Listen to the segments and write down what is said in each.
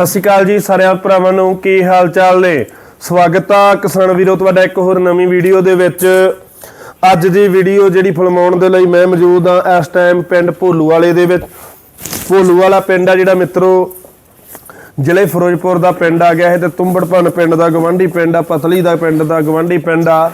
ਸਤਿ ਸ਼੍ਰੀ ਅਕਾਲ ਜੀ ਸਾਰਿਆਂ ਭਰਾਵਾਂ ਨੂੰ, ਕੀ ਹਾਲ ਚਾਲ ਨੇ? ਸਵਾਗਤ ਆ ਕਿਸਾਨ ਵੀਰੋ, ਤੁਹਾਡਾ ਇੱਕ ਹੋਰ ਨਵੀਂ ਵੀਡੀਓ ਦੇ ਵਿੱਚ। ਅੱਜ ਦੀ ਵੀਡੀਓ ਜਿਹੜੀ ਫਿਲਮਾਉਣ ਦੇ ਲਈ ਮੈਂ ਮੌਜੂਦ ਆ ਇਸ ਟਾਈਮ ਪਿੰਡ ਭੋਲੂ ਵਾਲੇ ਦੇ ਵਿੱਚ। ਭੋਲੂ ਵਾਲਾ ਪਿੰਡ ਆ ਜਿਹੜਾ ਮਿੱਤਰੋ, ਜ਼ਿਲ੍ਹੇ ਫਿਰੋਜ਼ਪੁਰ ਦਾ ਪਿੰਡ ਆ ਗਿਆ ਹੈ ਤੇ ਤੁੰਬੜਪਨ ਪਿੰਡ ਦਾ ਗਵੰਡੀ ਪਿੰਡ ਆ, ਪਤਲੀ ਦਾ ਪਿੰਡ ਦਾ ਗਵੰਡੀ ਪਿੰਡ ਆ।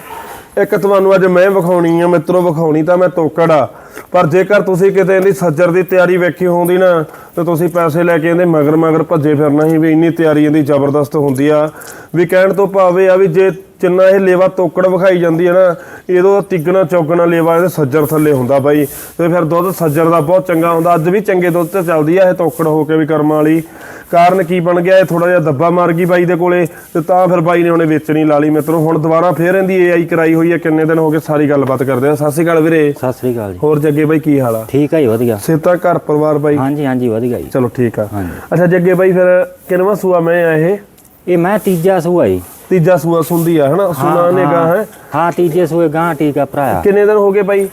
ਇੱਕ ਤੁਹਾਨੂੰ ਅੱਜ ਮੈਂ ਵਿਖਾਉਣੀ ਆ, ਮਿੱਤਰੋ ਵਿਖਾਉਣੀ ਤਾਂ ਮੈਂ ਤੋਕੜ ਆ। ਪਰ ਜੇਕਰ ਤੁਸੀਂ ਕਿਤੇ ਇਹਦੀ ਸੱਜਰ ਦੀ ਤਿਆਰੀ ਵੇਖੀ ਹੁੰਦੀ ਨਾ, ਤੇ ਤੁਸੀਂ ਪੈਸੇ ਲੈ ਕੇ ਇਹਦੇ ਮਗਰ ਮਗਰ ਭੱਜੇ ਫਿਰਨਾ ਸੀ ਵੀ ਇੰਨੀ ਤਿਆਰੀ ਇਹਦੀ ਜ਼ਬਰਦਸਤ ਹੁੰਦੀ ਆ। ਵੀ ਕਹਿਣ ਤੋਂ ਭਾਵੇਂ ਆ ਵੀ ਜੇ ਜਿੰਨਾ ਇਹ ਲੇਵਾ ਤੋਕੜ ਵਿਖਾਈ ਜਾਂਦੀ ਹੈ ਨਾ, ਇਹਦੋਂ ਤਿੱਗਣਾ ਚੌਗਣਾ ਲੇਵਾ ਇਹਦੇ ਸੱਜਰ ਥੱਲੇ ਹੁੰਦਾ ਬਾਈ। ਤੇ ਫਿਰ ਦੁੱਧ ਸੱਜਰ ਦਾ ਬਹੁਤ ਚੰਗਾ ਹੁੰਦਾ, ਅੱਜ ਵੀ ਚੰਗੇ ਦੁੱਧ ਤੇ ਚੱਲਦੀ ਆ ਇਹ ਤੋਕੜ ਹੋ ਕੇ ਵੀ ਕਰਮਾਂ ਵਾਲੀ। ਕਾਰਨ ਕੀ ਬਣ ਗਿਆ? ਇਹ ਥੋੜਾ ਜਿਹਾ ਦੱਬਾ ਮਾਰ ਗਈ ਬਾਈ ਦੇ ਕੋਲੇ ਤੇ ਤਾਂ ਫਿਰ ਬਾਈ ਨੇ ਉਹਨੇ ਵੇਚਣੀ ਲਾ ਲਈ ਮਿੱਤਰੋ। ਹੁਣ ਦੁਬਾਰਾ ਫੇਰ ਇਹਦੀ ਏਆਈ ਕਰਾਈ ਹੋਈ ਹੈ। ਕਿੰਨੇ ਦਿਨ ਹੋ ਗਏ ਸਾਰੀ ਗੱਲਬਾਤ ਕਰਦੇ ਆ। ਸਤਿ ਸ਼੍ਰੀ ਅਕਾਲ ਵੀਰੇ। ਸਤਿ ਸ੍ਰੀ ਅਕਾਲ ਜੀ। ਹੋਰ ਜੱਗੇ ਬਾਈ ਕੀ ਹਾਲ ਆ? ਠੀਕ ਹੈ ਜੀ ਵਧੀਆ। ਸੇਤਾ ਘਰ ਪਰਿਵਾਰ ਬਾਈ? ਹਾਂਜੀ ਹਾਂਜੀ ਵਧੀਆ ਜੀ। ਚਲੋ ਠੀਕ ਆ। ਹਾਂਜੀ। ਅੱਛਾ ਜੱਗੇ ਬਾਈ ਫਿਰ ਕਿੰਨਵਾ ਸੂਆ ਮੈਂ ਆ ਇਹ? ਇਹ ਮੈਂ ਤੀਜਾ ਸੂਆ ਜੀ। ਤੀਜਾ ਸੂਆ ਸੁੰਦੀ ਆ ਹਨਾ? ਸੁਣਾ ਨੇ ਗਾ ਹੈ। ਹਾਂ? ਤੀਜੇ ਸੂਏ ਗਾਂ ਟੀਕਾ ਭਰਾਇਆ ਕਿੰਨੇ ਦਿਨ ਹੋ ਗਏ ਬਾਈ?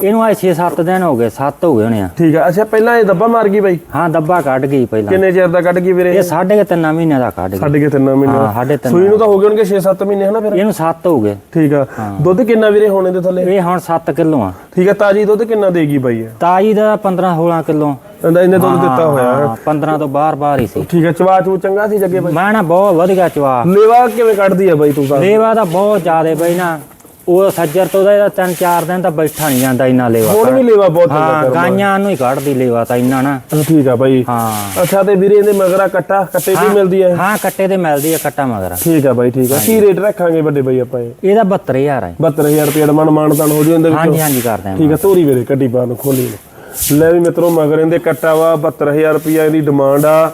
ਇਹਨੂੰ ਆਏ 6-7 ਦਿਨ ਹੋ ਗਏ 7 ਹੋ ਗਏ ਹੋਣੇ ਆ। ਠੀਕ ਆ ਅੱਛਾ ਪਹਿਲਾਂ ਇਹ ਦੱਬਾ ਮਾਰ ਗਈ ਬਾਈ? ਹਾਂ ਦੱਬਾ ਕੱਢ ਗਈ ਪਹਿਲਾਂ। ਕਿੰਨੇ ਚਿਰ ਦਾ ਕੱਢ ਗਈ ਵੀਰੇ ਇਹ? ਸਾਢੇ ਕੁ ਤਿੰਨ ਮਹੀਨਿਆਂ ਦਾ ਕੱਢ ਗਈ। ਸਾਢੇ ਕੇ ਤਿੰਨ ਮਹੀਨੇ ਹਾਂ ਦਾ। ਸਾਢੇ ਤਿੰਨ ਸੂਈ ਨੂੰ ਤਾਂ ਹੋ ਗਏ ਹੋਣਗੇ 6-7 ਮਹੀਨੇ ਹਨਾ ਫਿਰ? ਇਹਨੂੰ 7 ਹੋ ਗਏ। ਠੀਕ ਆ। ਦੁੱਧ ਕਿੰਨਾ ਵੀਰੇ ਹੋਣੇ ਦੇ ਥੱਲੇ? ਇਹ ਹੁਣ 7 ਕਿਲੋ ਆ। ਠੀਕ ਆ ਤਾਜੀ ਦੁੱਧ ਕਿੰਨਾ ਦੇਗੀ ਬਾਈ ਇਹ? ਤਾਈ ਦਾ 15-16 ਕਿਲੋ। ਇਹਦਾ ਇਹਨੇ ਦੁੱਧ ਦਿੱਤਾ ਹੋਇਆ। ਹੈ। 15 ਤੋਂ ਬਾਹਰ ਬਾਹਰ ਹੀ ਸੀ। ਠੀਕ ਆ ਚਵਾ ਚੂ ਚੰਗਾ ਸੀ ਜੱਗੇ ਬਾਈ। ਮੈਂ ਨਾ ਬਹੁਤ ਵਧੀਆ ਚਵਾ। ਲੇਵਾ ਕਿਵੇਂ ਕੱਢਦੀ ਆ ਬਾਈ ਤੂੰ ਤਾਂ? ਲੇਵਾ ਤਾਂ ਬਹੁਤ ਜ਼ਿਆਦੇ ਬਈ ਨਾ। ਉਹ ਸੱਜਰ ਤੋਂ ਦਾ ਇਹਦਾ ਤਿੰਨ ਚਾਰ ਦਿਨ ਤਾਂ ਬੈਠਾ ਨਹੀਂ ਜਾਂਦਾ ਇੰਨਾ ਲੇਵਾ ਹੁਣ ਵੀ ਲੇਵਾ ਬਹੁਤ ਹਾਂ ਗਾਈਆਂ ਨੂੰ ਹੀ ਕੱਢਦੀ ਲੇਵਾ ਤਾਂ ਇੰਨਾ ਨਾ। ਠੀਕ ਆ ਬਾਈ। ਹਾਂ। ਅੱਛਾ ਤੇ ਵੀਰੇ ਇਹਦੇ ਮਗਰਾ ਕੱਟਾ ਕੱਟੇ ਵੀ ਮਿਲਦੀ ਹੈ ਹਾਂ ਕੱਟੇ ਤੇ ਮਿਲਦੀ ਆ ਕੱਟਾ ਮਗਰ। ਠੀਕ ਆ ਬਾਈ ਠੀਕ ਆ। ਕੀ ਰੇਟ ਰੱਖਾਂਗੇ ਵੱਡੇ ਬਾਈ ਆਪਾਂ ਇਹ? ਇਹਦਾ 72000 ਹੈ 72000 ਰੁਪਏ ਦਾ ਮਨ ਮਾਨਤਾਨ ਹੋ ਜੂ ਇਹਦੇ ਵਿੱਚ। ਹਾਂਜੀ ਹਾਂਜੀ ਕਰਦੇ ਹਾਂ ਠੀਕ ਆ ਤੋਰੀ ਵੀਰੇ ਕੱਢੀ ਬਾਹਰ ਨੂੰ ਖੋਲੀ। ਲੈ ਵੀ ਮਿੱਤਰੋ ਮਗਰ ਇਹਦੇ ਕੱਟਾ ਵਾ 72000 ਰੁਪਿਆ ਇਹਦੀ ਡਿਮਾਂਡ ਆ।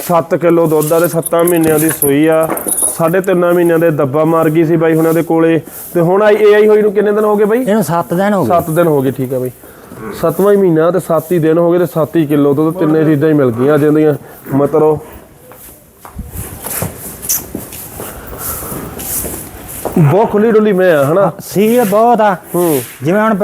7 ਕਿਲੋ ਦੁੱਧ ਆ ਤੇ 7 ਮਹੀਨਿਆਂ ਦੀ ਸੂਈ ਆ। ਸਾਢੇ ਤਿੰਨਾਂ ਮਹੀਨਿਆਂ ਦੇ ਦੱਬਾ ਮਾਰ ਗਈ ਸੀ ਬਾਈ ਹੁਣਾਂ ਦੇ ਕੋਲੇ। ਤੇ ਹੁਣ ਆਈ ਏਆਈ ਹੋਈ ਨੂੰ ਕਿੰਨੇ ਦਿਨ ਹੋ ਗਏ ਬਾਈ? ਇਹਨੂੰ 7 ਦਿਨ ਹੋ ਗਏ। 7 ਦਿਨ ਹੋ ਗਏ ਠੀਕ ਆ ਬਾਈ। ਸੱਤਵਾਂ ਹੀ ਮਹੀਨਾ ਤੇ 7 ਹੀ ਦਿਨ ਹੋ ਗਏ ਤੇ 7 ਹੀ ਕਿਲੋ ਦੁੱਧ ਤਿੰਨੇ ਚੀਜ਼ਾਂ ਹੀ ਮਿਲ ਗਈਆਂ ਜਾਂਦੀਆਂ ਮਤਰੋ। ਬਹੁਤ ਖੁੱਲੀ ਡੁੱਲੀ ਮੈਂ ਆ ਹਨਾ? ਸੀ ਬਹੁਤ ਆ। ਹੂੰ। ਜਿਵੇਂ ਹੁਣ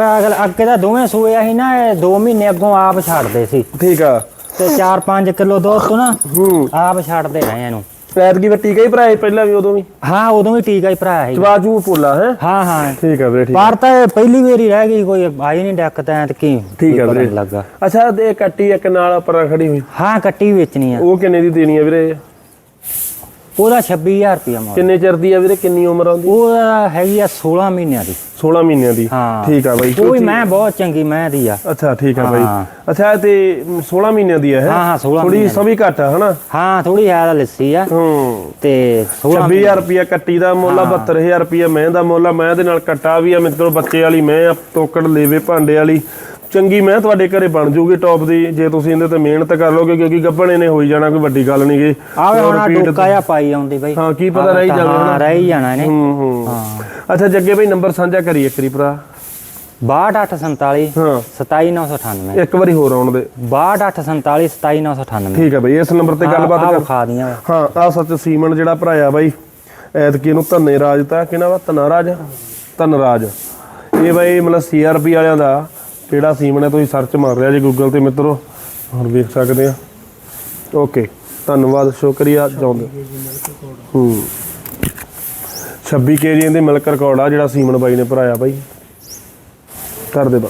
ਅੱਗੇ ਤਾਂ ਦੋਵੇਂ ਸੂਏ ਆ ਸੀ ਨਾ ਇਹ 2 ਮਹੀਨੇ ਅੱਗੋਂ ਆਪ ਛੱਡਦੇ ਸੀ। ਠੀਕ ਆ। ਤੇ 4-5 ਕਿਲੋ ਦੁੱਧ ਤੋਂ ਨਾ ਹੂੰ। ਆਪ ਛੱਡਦੇ ਰਹੇ ਇਹਨੂੰ। ਐਤਕੀ ਵੱਟੀ ਕਈ ਭਰਾਏ ਪਹਿਲਾਂ ਵੀ ਉਦੋਂ ਵੀ? ਹਾਂ ਉਦੋਂ ਵੀ ਟੀਕਾ ਹੀ ਭਰਾਇਆ ਸੀ। ਚਵਾਜੂ ਪੋਲਾ ਹੈ? ਹਾਂ ਹਾਂ। ਠੀਕ ਆ ਵੀਰੇ ਠੀਕ ਪਰ ਤਾਂ ਇਹ ਪਹਿਲੀ ਵਾਰੀ ਰਹਿ ਗਈ ਕੋਈ ਆਈ ਨਹੀਂ ਡੱਕ ਤਾਂ ਤੇ ਕੀ ਠੀਕ ਪਤਾ ਵੀਰੇ। ਲੱਗਾ। ਅੱਛਾ ਤੇ ਇਹ ਕੱਟੀ ਇੱਕ ਨਾਲ ਪਰਾਂ ਖੜੀ ਹੋਈ। ਹਾਂ ਕੱਟੀ ਵੇਚਣੀ ਆ। ਉਹ ਕਿੰਨੇ ਦੀ ਦੇਣੀ ਆ ਵੀਰੇ ਉਹਦਾ 26000 ਰੁਪਇਆ ਮੋਲ। ਕਿੰਨੇ ਚਿਰ ਦੀ ਆ ਵੀਰੇ? ਕਿੰਨੀ ਉਮਰ ਆ ਉਹਦੀ? ਉਹ ਹੈਗੀ ਆ 16 ਮਹੀਨਿਆਂ ਦੀ। 16 ਮਹੀਨਿਆਂ ਦੀ। ਹਾਂ। ਠੀਕ ਆ ਬਾਈ ਵੀ ਮੈਂ ਬਹੁਤ ਚੰਗੀ ਮੈਂ ਦੀ ਆ। ਅੱਛਾ ਠੀਕ ਆ ਬਾਈ। ਹਾਂ। ਅੱਛਾ ਤੇ 16 ਮਹੀਨਿਆਂ ਦੀ ਹੈ ਹਾਂ, ਹਾਂ, 16 ਥੋੜੀ ਮਹੀਨਿਆਂ ਸਭੀ ਘੱਟ ਆ ਹਨਾ? ਹਾਂ ਥੋੜੀ ਜ਼ਿਆਦਾ ਲੱਸੀ ਆ। ਹੂੰ। ਤੇ 16 26000 ਰੁਪਿਆ ਕੱਟੀ ਦਾ ਮੁੱਲ ਆ 72000 ਰੁਪਿਆ ਮੈਂ ਦਾ ਮੁੱਲ ਆ। ਮੈਂ ਦੇ ਨਾਲ ਕੱਟਾ ਵੀ ਆ ਮਿੱਤਰੋ ਬੱਚੇ ਵਾਲੀ ਮੈਂ ਆ ਤੋਕੜ ਲੇਵੇ ਭਾਂਡੇ ਵਾਲੀ। ਚੰਗੀ ਮੈਂ ਤੁਹਾਡੇ ਘਰੇ ਬਣ ਜੂਗੀ ਟੌਪ ਦੀ। ਜੇ ਤੁਸੀਂ ਇਹਦੇ ਤੇ ਮਿਹਨਤ ਕਰ ਲੋਗੇ ਕਿਉਂਕਿ ਗੱਭਣੇ ਨੇ ਹੋਈ ਜਾਣਾ ਕੋਈ ਵੱਡੀ ਗੱਲ ਨਹੀਂ ਗੀ ਆਵੇ ਹੁਣ ਆਹ ਡੋਕਾ ਆ ਪਾਈ ਆਉਂਦੀ ਬਈ। ਹਾਂ ਕੀ ਪਤਾ ਰਹੀ ਜਾਵੇ ਹਾਂ ਰਹਿ ਹੀ ਜਾਣਾ ਇਹਨੇ। ਹੂੰ ਹੂੰ। ਅੱਛਾ ਜੱਗੇ ਭਾਈ ਨੰਬਰ ਸਾਂਝਾ ਕਰੀਏ ਇੱਕ ਵਾਰੀ ਭਰਾ। 62847 ਹਾਂ। 27998 ਇੱਕ ਵਾਰੀ ਹੋਰ ਆਉਣ ਦੇ। 62847 27998 ਠੀਕ ਹੈ ਬਈ ਇਸ ਨੰਬਰ ਤੇ ਗੱਲਬਾਤ ਆ ਕਰ। ਵਿਖਾ ਦੀਆਂ ਹਾਂ ਆ ਸੱਚ ਸੀਮਨ ਜਿਹੜਾ ਭਰਾਇਆ ਬਾਈ ਐਤਕੀ ਨੂੰ ਧੰਨੇ ਰਾਜ ਤਾਂ ਕਿਹਨਾਂ ਵਾ? ਧਨਾ ਰਾਜ ਧਨ ਰਾਜ ਇਹ ਬਾਈ ਮਤਲਬ ਸੀਆਰਪੀ ਵਾਲਿਆਂ ਦਾ ਕਿਹੜਾ ਸੀਮਨ ਹੈ ਤੁਸੀਂ ਸਰਚ ਮਾਰ ਲਿਆ ਜੀ ਗੂਗਲ ਤੇ ਮਿੱਤਰੋ। ਹੁਣ ਵੇਖ ਸਕਦੇ ਆ। ਓਕੇ ਧੰਨਵਾਦ, ਸ਼ੁਕਰੀਆ ਚਾਹੁੰਦੇ ਹੂੰ। 26 ਕੇਜੀ ਇਹਦੇ ਮਿਲਕ ਰਿਕਾਰਡ ਆ ਜਿਹੜਾ ਸੀਮਨ ਬਾਈ ਨੇ ਭਰਾਇਆ ਬਾਈ। ਕਰ ਦੇ ਬਾ